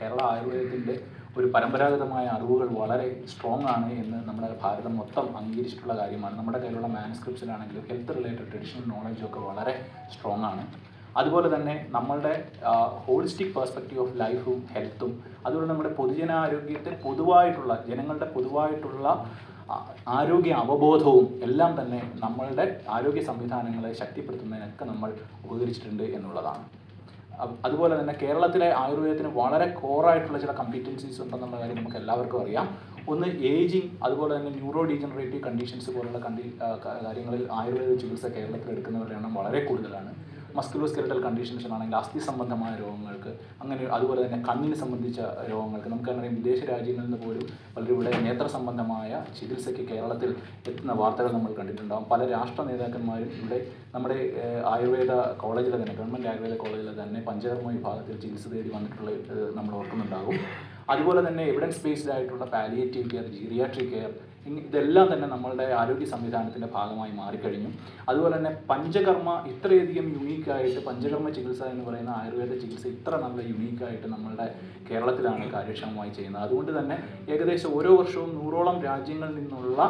കേരള ആയുർവേദത്തിന്റെ ഒരു പരമ്പരാഗതമായ അറിവുകൾ വളരെ സ്ട്രോങ് ആണ് എന്ന് നമ്മുടെ ഭാരതം മൊത്തം അംഗീകരിച്ചിട്ടുള്ള കാര്യമാണ്. നമ്മുടെ കയ്യിലുള്ള മാനസ്ക്രിപ്റ്റ്സിലാണെങ്കിലും ഹെൽത്ത് റിലേറ്റഡ് ട്രഡീഷണൽ നോളജും ഒക്കെ വളരെ സ്ട്രോങ് ആണ്. അതുപോലെ തന്നെ നമ്മളുടെ ഹോളിസ്റ്റിക് പെർസ്പെക്റ്റീവ് ഓഫ് ലൈഫും ഹെൽത്തും അതുപോലെ നമ്മുടെ പൊതുജനാരോഗ്യത്തെ പൊതുവായിട്ടുള്ള ജനങ്ങളുടെ പൊതുവായിട്ടുള്ള ആരോഗ്യ അവബോധവും എല്ലാം തന്നെ നമ്മളുടെ ആരോഗ്യ സംവിധാനങ്ങളെ ശക്തിപ്പെടുത്തുന്നതിനൊക്കെ നമ്മൾ ഉപകരിച്ചിട്ടുണ്ട് എന്നുള്ളതാണ്. അതുപോലെ തന്നെ കേരളത്തിലെ ആയുർവേദത്തിന് വളരെ കോറായിട്ടുള്ള ചില കമ്പീറ്റൻസീസ് ഉണ്ടെന്നുള്ള കാര്യം നമുക്ക് എല്ലാവർക്കും അറിയാം. ഒന്ന് ഏജിങ് അതുപോലെ തന്നെ ന്യൂറോ ഡീജനറേറ്റീവ് കണ്ടീഷൻസ് പോലുള്ള കണ്ടി കാര്യങ്ങളിൽ ആയുർവേദ ചികിത്സ കേരളത്തിൽ എടുക്കുന്നവരുടെ എണ്ണം വളരെ കൂടുതലാണ്. മസ്കുലോ സ്കെലറ്റൽ കണ്ടീഷൻസിനാണെങ്കിൽ അസ്ഥി സംബന്ധമായ രോഗങ്ങൾക്ക് അങ്ങനെ അതുപോലെ തന്നെ കണ്ണിന് സംബന്ധിച്ച രോഗങ്ങൾക്ക് നമുക്കറിയാം വിദേശ രാജ്യങ്ങളിൽ നിന്ന് പോലും ഇവിടെ നേത്ര സംബന്ധമായ ചികിത്സയ്ക്ക് കേരളത്തിൽ എത്തുന്ന വാർത്തകൾ നമ്മൾ കണ്ടിട്ടുണ്ടാകും പല രാഷ്ട്ര നേതാക്കന്മാരും ഇവിടെ നമ്മുടെ ആയുർവേദ കോളേജിലെ തന്നെ ഗവൺമെന്റ് ആയുർവേദ കോളേജിലെ തന്നെ പഞ്ചകർമ്മ വിഭാഗത്തിൽ ചികിത്സ തേടി വന്നിട്ടുള്ള നമ്മൾ ഓർക്കുന്നുണ്ടാകും. അതുപോലെ തന്നെ എവിഡൻസ് ബേസ്ഡ് ആയിട്ടുള്ള പാലിയേറ്റീവ് കെയർ ജീറിയാട്രിക് കെയർ ഇതെല്ലാം തന്നെ നമ്മളുടെ ആരോഗ്യ സംവിധാനത്തിന്റെ ഭാഗമായി മാറിക്കഴിഞ്ഞു. അതുപോലെ തന്നെ പഞ്ചകർമ്മ ഇത്രയധികം യുണീക്കായിട്ട് പഞ്ചകർമ്മ ചികിത്സ എന്ന് പറയുന്ന ആയുർവേദ ചികിത്സ ഇത്ര നല്ല യുണീക്കായിട്ട് നമ്മളുടെ കേരളത്തിലാണ് കാര്യക്ഷമമായി ചെയ്യുന്നത്. അതുകൊണ്ട് തന്നെ ഏകദേശം ഓരോ വർഷവും നൂറോളം രാജ്യങ്ങളിൽ നിന്നുള്ള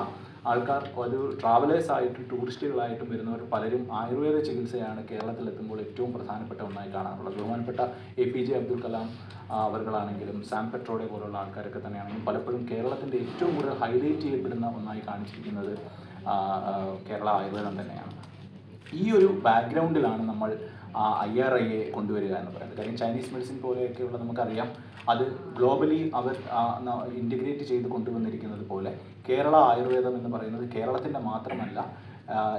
ആൾക്കാർ ഒരു ട്രാവലേഴ്സ് ആയിട്ടും ടൂറിസ്റ്റുകളായിട്ടും വരുന്നവർ പലരും ആയുർവേദ ചികിത്സയാണ് കേരളത്തിൽ എത്തുമ്പോൾ ഏറ്റവും പ്രധാനപ്പെട്ട ഒന്നായി കാണാറുള്ളത്. ബഹുമാനപ്പെട്ട A P J Abdul Kalam അവർകളാണെങ്കിലും Sam Pitroda പോലുള്ള ആൾക്കാരൊക്കെ തന്നെയാണെങ്കിലും പലപ്പോഴും കേരളത്തിന്റെ ഏറ്റവും കൂടുതൽ ഹൈലൈറ്റ് ചെയ്യപ്പെടുന്ന ഒന്നായി കാണിച്ചിരിക്കുന്നത് കേരള ആയുർവേദം തന്നെയാണ്. ഈ ഒരു ബാക്ക്ഗ്രൗണ്ടിലാണ് നമ്മൾ ഐ ആർ ഐ എ കൊണ്ടുവരിക എന്ന് പറയുന്നത്. കാര്യം ചൈനീസ് മെഡിസിൻ പോലെയൊക്കെയുള്ള നമുക്കറിയാം അത് ഗ്ലോബലി അവർ ഇന്റഗ്രേറ്റ് ചെയ്ത് കൊണ്ടുവന്നിരിക്കുന്നത് പോലെ കേരള ആയുർവേദം എന്ന് പറയുന്നത് കേരളത്തിന്റെ മാത്രമല്ല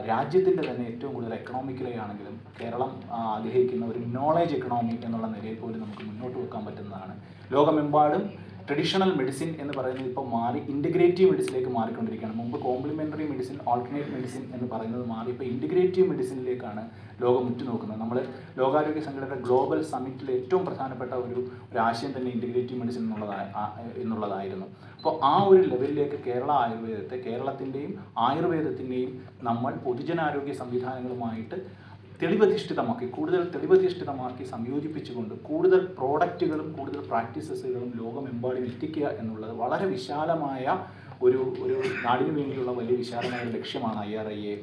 രാജ്യത്തിന്റെ തന്നെ ഏറ്റവും കൂടുതൽ എക്കണോമിക്കലി ആണെങ്കിലും കേരളം ആഗ്രഹിക്കുന്ന ഒരു നോളേജ് എക്കണോമി എന്നുള്ള നിലയിൽ പോലും നമുക്ക് മുന്നോട്ട് വെക്കാൻ പറ്റുന്നതാണ്. ലോകമെമ്പാടും ട്രഡീഷണൽ മെഡിസിൻ എന്ന് പറയുന്നത് ഇപ്പോൾ മാറി ഇന്റഗ്രേറ്റീവ് മെഡിസിനിലേക്ക് മാറിക്കൊണ്ടിരിക്കുകയാണ്. മുമ്പ് കോംപ്ലിമെന്ററി മെഡിസിൻ ഓൾട്ടർനേറ്റ് മെഡിസിൻ എന്ന് പറയുന്നത് മാറി. ഇപ്പോൾ ഇന്റഗ്രേറ്റീവ് മെഡിസിനിലേക്കാണ് ലോകം ഉറ്റുനോക്കുന്നത്. നമ്മൾ ലോകാരോഗ്യ സംഘടനയുടെ ഗ്ലോബൽ സമ്മിറ്റിൽ ഏറ്റവും പ്രധാനപ്പെട്ട ഒരു ഒരു ആശയം തന്നെ ഇന്റഗ്രേറ്റീവ് മെഡിസിൻ എന്നുള്ളതായി എന്നുള്ളതായിരുന്നു. അപ്പോൾ ആ ഒരു ലെവലിലേക്ക് കേരള ആയുർവേദത്തെ കേരളത്തിന്റെയും ആയുർവേദത്തിന്റെയും നമ്മൾ പൊതുജനാരോഗ്യ സംവിധാനങ്ങളുമായിട്ട് തെളിവധിഷ്ഠിതമാക്കി കൂടുതൽ തെളിവധിഷ്ഠിതമാക്കി സംയോജിപ്പിച്ചുകൊണ്ട് കൂടുതൽ പ്രോഡക്റ്റുകളും കൂടുതൽ പ്രാക്ടീസസുകളും ലോകമെമ്പാടും എത്തിക്കുക എന്നുള്ളത് വളരെ വിശാലമായ ഒരു ഒരു നാടിനു വേണ്ടിയുള്ള വലിയ വിശാലമായ ഒരു ലക്ഷ്യമാണ് ഐ ആർ ഐ എ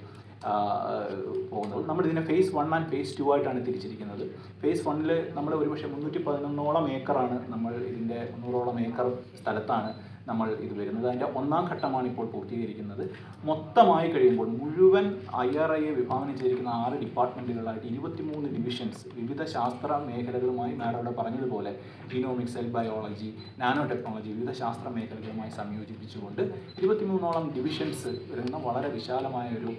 പോകുന്നത്. നമ്മൾ ഇതിനെ phase one and phase two ആയിട്ടാണ് തിരിച്ചിരിക്കുന്നത്. ഫേസ് വണ്ണിൽ നമ്മൾ ഒരുപക്ഷെ മുന്നൂറ്റി പതിനൊന്നോളം ഏക്കറാണ് നമ്മൾ ഇതിന്റെ മുന്നൂറോളം ഏക്കർ സ്ഥലത്താണ് നമ്മൾ ഇത് വരുന്നത്. അതിന്റെ ഒന്നാം ഘട്ടമാണ് ഇപ്പോൾ പൂർത്തീകരിക്കുന്നത്. മൊത്തമായി കഴിയുമ്പോൾ മുഴുവൻ ഐ ആർ ഐ എ വിഭാവനം ചെയ്തിരിക്കുന്ന ആറ് ഡിപ്പാർട്ട്മെന്റുകളായിട്ട് ഇരുപത്തിമൂന്ന് ഡിവിഷൻസ് വിവിധ ശാസ്ത്ര മേഖലകളുമായി മാഡം അവിടെ പറഞ്ഞതുപോലെ genomics cell biology nanotechnology വിവിധ ശാസ്ത്ര മേഖലകളുമായി സംയോജിപ്പിച്ചുകൊണ്ട് ഇരുപത്തിമൂന്നോളം ഡിവിഷൻസ് വരുന്ന വളരെ വിശാലമായ ഒരു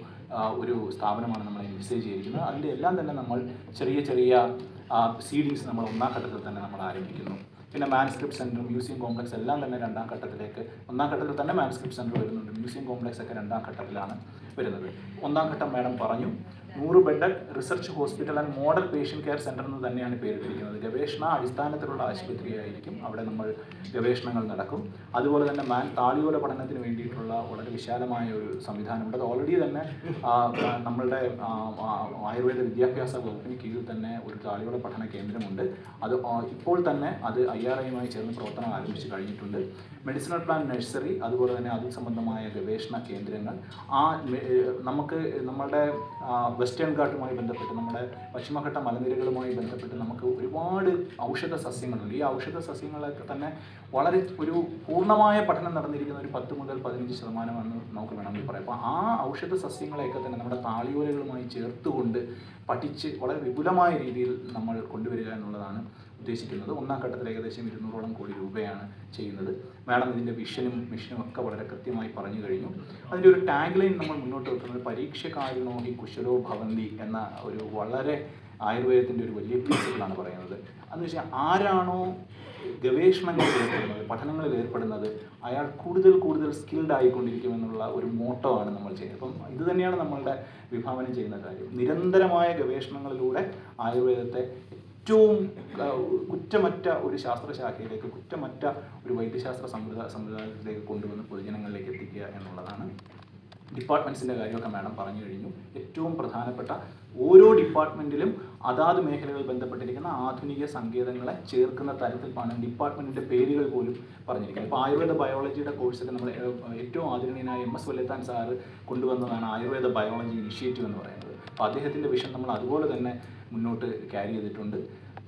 ഒരു സ്ഥാപനമാണ് നമ്മൾ മെസ്സേജ് ചെയ്തിരിക്കുന്നത്. അതിന്റെ എല്ലാം തന്നെ നമ്മൾ ചെറിയ ചെറിയ സീഡിങ്സ് നമ്മൾ ഒന്നാം ഘട്ടത്തിൽ തന്നെ നമ്മൾ ആരംഭിക്കുന്നു. പിന്നെ മാൻസ്ക്രിപ്റ്റ് സെന്ററും മ്യൂസിയം കോംപ്ലക്സ് എല്ലാം തന്നെ രണ്ടാം ഘട്ടത്തിലേക്ക് ഒന്നാം ഘട്ടത്തിൽ തന്നെ മാൻസ്ക്രിപ്റ്റ് സെന്റർ വരുന്നുണ്ട്. മ്യൂസിയം കോംപ്ലക്സ് ഒക്കെ രണ്ടാം ഘട്ടത്തിലാണ്. വരുന്നത്. ഒന്നാം ഘട്ടം മാഡം പറഞ്ഞു നൂറ് bed research hospital and model patient care centre എന്ന് തന്നെയാണ് പേരിട്ടിരിക്കുന്നത്. ഗവേഷണ അടിസ്ഥാനത്തിലുള്ള ആശുപത്രിയായിരിക്കും അവിടെ നമ്മൾ ഗവേഷണങ്ങൾ നടക്കും. അതുപോലെ തന്നെ മാൻ താളിയോല പഠനത്തിന് വേണ്ടിയിട്ടുള്ള വളരെ വിശാലമായ ഒരു സംവിധാനമുണ്ട് അത് ഓൾറെഡി തന്നെ നമ്മളുടെ ആയുർവേദ വിദ്യാഭ്യാസ വകുപ്പിന് കീഴിൽ തന്നെ ഒരു താളിയോല പഠന കേന്ദ്രമുണ്ട്. അത് ഇപ്പോൾ തന്നെ അത് ഐ ആർ ഐയുമായി ചേർന്ന് പ്രവർത്തനം ആരംഭിച്ച് കഴിഞ്ഞിട്ടുണ്ട്. മെഡിസിനൽ പ്ലാൻ നഴ്സറി അതുപോലെ തന്നെ അതിൽ സംബന്ധമായ ഗവേഷണ കേന്ദ്രങ്ങൾ ആ നമുക്ക് നമ്മളുടെ വെസ്റ്റേൺ ഘാട്ടുമായി ബന്ധപ്പെട്ട് നമ്മുടെ പശ്ചിമഘട്ട മലനിരകളുമായി ബന്ധപ്പെട്ട് നമുക്ക് ഒരുപാട് ഔഷധ സസ്യങ്ങളുണ്ട്. ഈ ഔഷധ സസ്യങ്ങളൊക്കെ തന്നെ വളരെ ഒരു പൂർണമായ പഠനം നടന്നിരിക്കുന്ന ഒരു പത്ത് മുതൽ പതിനഞ്ച് ശതമാനമാണ് നമുക്ക് വേണമെങ്കിൽ പറയാം. അപ്പോൾ ആ ഔഷധ സസ്യങ്ങളെയൊക്കെ തന്നെ നമ്മുടെ താളിയോലകളുമായി ചേർത്തുകൊണ്ട് പഠിച്ച് വളരെ വിപുലമായ രീതിയിൽ നമ്മൾ കൊണ്ടുവരിക എന്നുള്ളതാണ് ഉദ്ദേശിക്കുന്നത്. ഒന്നാം ഘട്ടത്തിൽ ഏകദേശം ഇരുന്നൂറോളം കോടി രൂപയാണ് ചെയ്യുന്നത്. മാഡം ഇതിന്റെ വിഷനും മിഷനും ഒക്കെ വളരെ കൃത്യമായി പറഞ്ഞു കഴിഞ്ഞു. അതിന്റെ ഒരു ടാഗ് ലൈൻ നമ്മൾ മുന്നോട്ട് വെക്കുന്നത് പരീക്ഷകാരിണോ ഹി കുശലോ ഭവന്തി എന്ന ഒരു വളരെ ആയുർവേദത്തിന്റെ ഒരു വലിയ പ്രിൻസിപ്പിളാണ് പറയുന്നത്. അതെന്ന് വെച്ചാൽ ആരാണോ ഗവേഷണങ്ങളിൽ ഏർപ്പെടുന്നത് പഠനങ്ങളിൽ ഏർപ്പെടുന്നത് അയാൾ കൂടുതൽ കൂടുതൽ സ്കിൽഡ് ആയിക്കൊണ്ടിരിക്കുമെന്നുള്ള ഒരു മോട്ടോ ആണ് നമ്മൾ ചെയ്യുന്നത്. അപ്പം ഇത് തന്നെയാണ് നമ്മളുടെ വിഭാവനം ചെയ്യുന്ന കാര്യം. നിരന്തരമായ ഗവേഷണങ്ങളിലൂടെ ആയുർവേദത്തെ ഏറ്റവും കുറ്റമറ്റ ഒരു ശാസ്ത്രശാഖയിലേക്ക് കുറ്റമറ്റ ഒരു വൈദ്യശാസ്ത്ര സമ്പ്രദായ സമ്പ്രദായത്തിലേക്ക് കൊണ്ടുവന്ന് പൊതുജനങ്ങളിലേക്ക് എത്തിക്കുക എന്നുള്ളതാണ് ഡിപ്പാർട്ട്മെന്റ്സിന്റെ കാര്യമൊക്കെ മാഡം പറഞ്ഞു കഴിഞ്ഞു. ഏറ്റവും പ്രധാനപ്പെട്ട ഓരോ ഡിപ്പാർട്ട്മെന്റിലും അതാത് മേഖലകൾ ബന്ധപ്പെട്ടിരിക്കുന്ന ആധുനിക സങ്കേതങ്ങളെ ചേർക്കുന്ന തരത്തിൽ തരത്തിലാണ് ഡിപ്പാർട്ട്മെന്റിന്റെ പേരുകൾ പോലും പറഞ്ഞിരിക്കുന്നത്. ഇപ്പോൾ ആയുർവേദ ബയോളജിയുടെ കോഴ്സൊക്കെ നമ്മൾ ഏറ്റവും ആധുനികനായ എം എസ് വല്ലത്താൻ സാറ് കൊണ്ടുവന്നതാണ് ആയുർവേദ ബയോളജി ഇനിഷ്യേറ്റീവ് എന്ന് പറയുന്നത്. അപ്പോൾ അദ്ദേഹത്തിന്റെ വിഷൻ നമ്മൾ അതുപോലെ തന്നെ മുന്നോട്ട് ക്യാരി ചെയ്തിട്ടുണ്ട്.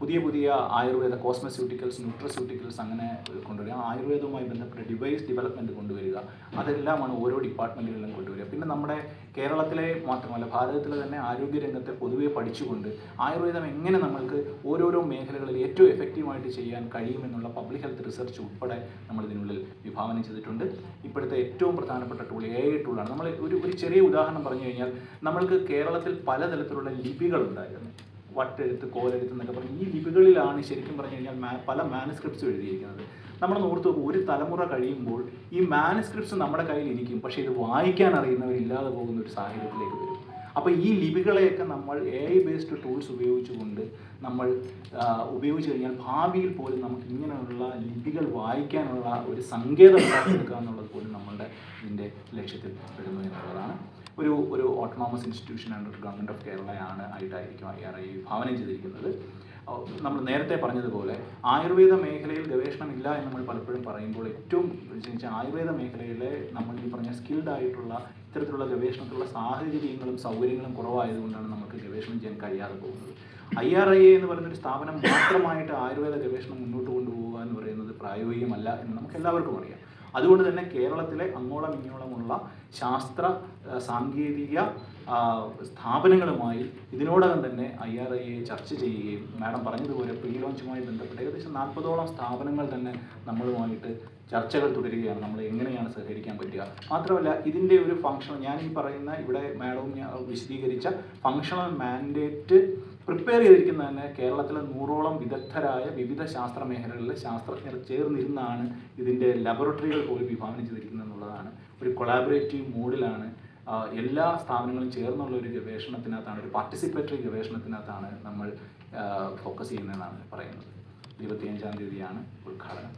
പുതിയ പുതിയ ആയുർവേദ കോസ്മെസ്യൂട്ടിക്കൽസ് ന്യൂട്രസ്യൂട്ടിക്കൽസ് അങ്ങനെ കൊണ്ടുവരിക. ആയുർവേദവുമായി ബന്ധപ്പെട്ട ഡിവൈസ് ഡെവലപ്മെന്റ് കൊണ്ടുവരിക. അതെല്ലാമാണ് ഓരോ ഡിപ്പാർട്ട്മെന്റുകളിലും കൊണ്ടുവരിക. പിന്നെ നമ്മുടെ കേരളത്തിലെ മാത്രമല്ല ഭാരതത്തിലെ തന്നെ ആരോഗ്യരംഗത്തെ പൊതുവെ പഠിച്ചുകൊണ്ട് ആയുർവേദം എങ്ങനെ നമ്മൾക്ക് ഓരോരോ മേഖലകളിൽ ഏറ്റവും എഫക്റ്റീവായിട്ട് ചെയ്യാൻ കഴിയുമെന്നുള്ള പബ്ലിക് ഹെൽത്ത് റിസർച്ച് ഉൾപ്പെടെ നമ്മൾ ഇതിനുള്ളിൽ വിഭാവനം ചെയ്തിട്ടുണ്ട്. ഇപ്പോഴത്തെ ഏറ്റവും പ്രധാനപ്പെട്ട ടൂൾ എ ഐ ടൂളാണ് നമ്മൾ ഒരു ഒരു ചെറിയ ഉദാഹരണം പറഞ്ഞു കഴിഞ്ഞാൽ നമ്മൾക്ക് കേരളത്തിൽ പലതരത്തിലുള്ള ലിപികളുണ്ടായിരുന്നു വട്ടെഴുത്ത് കോലെഴുത്ത് എന്നൊക്കെ പറഞ്ഞ് ഈ ലിപികളിലാണ് ശരിക്കും പറഞ്ഞു കഴിഞ്ഞാൽ പല മാനസ്ക്രിപ്റ്റ്സും എഴുതിയിരിക്കുന്നത്. നമ്മൾ നോർത്ത് ഒരു തലമുറ കഴിയുമ്പോൾ ഈ മാനസ്ക്രിപ്റ്റ്സ് നമ്മുടെ കയ്യിൽ ഇരിക്കും. പക്ഷേ ഇത് വായിക്കാൻ അറിയുന്നവരില്ലാതെ പോകുന്ന ഒരു സാഹചര്യത്തിലേക്ക് വരും. അപ്പോൾ ഈ ലിപികളെയൊക്കെ നമ്മൾ എ ഐ ബേസ്ഡ് ടൂൾസ് ഉപയോഗിച്ചുകൊണ്ട് നമ്മൾ ഉപയോഗിച്ച് കഴിഞ്ഞാൽ ഭാവിയിൽ പോലും നമുക്ക് ഇങ്ങനെയുള്ള ലിപികൾ വായിക്കാനുള്ള ഒരു സങ്കേതം ഉണ്ടാക്കിയെടുക്കുക എന്നുള്ളത് പോലും നമ്മളുടെ ഇതിന്റെ ലക്ഷ്യത്തിൽ പെടുന്നു എന്നുള്ളതാണ്. ഒരു ഒരു ഓട്ടോണോമസ് ഇൻസ്റ്റിറ്റ്യൂഷൻ ഒരു ഗവൺമെന്റ് ഓഫ് കേരളയാണ് ആയിട്ടായിരിക്കും ഐ ആർ ഐ വിഭാവനം ചെയ്തിരിക്കുന്നത് നമ്മൾ നേരത്തെ പറഞ്ഞതുപോലെ ആയുർവേദ മേഖലയിൽ ഗവേഷണമില്ല എന്ന് നമ്മൾ പലപ്പോഴും പറയുമ്പോൾ ഏറ്റവും വെച്ചാൽ ആയുർവേദ മേഖലയിലെ നമ്മൾ ഈ പറഞ്ഞ സ്കിൽഡ് ആയിട്ടുള്ള ഇത്തരത്തിലുള്ള ഗവേഷണത്തിലുള്ള സാഹചര്യങ്ങളും സൗകര്യങ്ങളും കുറവായതുകൊണ്ടാണ് നമുക്ക് ഗവേഷണം ചെയ്യാൻ കഴിയാതെ പോകുന്നത്. ഐ ആർ ഐ എന്ന് പറയുന്ന ഒരു സ്ഥാപനം മാത്രമായിട്ട് ആയുർവേദ ഗവേഷണം മുന്നോട്ട് കൊണ്ടുപോകുക എന്ന് പറയുന്നത് പ്രായോഗികമല്ല എന്ന് നമുക്ക് എല്ലാവർക്കും അറിയാം. അതുകൊണ്ട് തന്നെ കേരളത്തിലെ അങ്ങോളം ഇങ്ങോളമുള്ള ശാസ്ത്ര സാങ്കേതിക സ്ഥാപനങ്ങളുമായി ഇതിനോടകം തന്നെ ഐ ആർ ഐ എ ചർച്ച ചെയ്യുകയും മാഡം പറഞ്ഞതുപോലെ പ്രീ ലോഞ്ചുമായി ബന്ധപ്പെട്ട് ഏകദേശം നാൽപ്പതോളം സ്ഥാപനങ്ങൾ തന്നെ നമ്മളുമായിട്ട് ചർച്ചകൾ തുടരുകയാണ്. നമ്മൾ എങ്ങനെയാണ് സഹകരിക്കാൻ പറ്റുക. മാത്രമല്ല ഇതിന്റെ ഒരു ഫങ്ഷൻ ഞാൻ ഈ പറയുന്ന ഇവിടെ മാഡവും വിശദീകരിച്ച ഫങ്ഷണൽ മാൻഡേറ്റ് പ്രിപ്പയർ ചെയ്തിരിക്കുന്ന തന്നെ കേരളത്തിലെ നൂറോളം വിദഗ്ധരായ വിവിധ ശാസ്ത്ര മേഖലകളിലെ ശാസ്ത്രജ്ഞർ ചേർന്നിരുന്നാണ് ഇതിന്റെ ലബോറട്ടറികൾ പോലും വിഭാവനം ചെയ്തിരിക്കുന്നത് എന്നുള്ളതാണ് ഒരു കൊളാബറേറ്റീവ് മൂഡിലാണ് എല്ലാ സ്ഥാപനങ്ങളും ചേർന്നുള്ള ഒരു ഗവേഷണത്തിനകത്താണ് ഒരു പാർട്ടിസിപ്പേറ്ററി ഗവേഷണത്തിനകത്താണ് നമ്മൾ ഫോക്കസ് ചെയ്യുന്നതെന്നാണ് പറയുന്നത്. ഇരുപത്തിയഞ്ചാം തീയതിയാണ് ഉദ്ഘാടനം.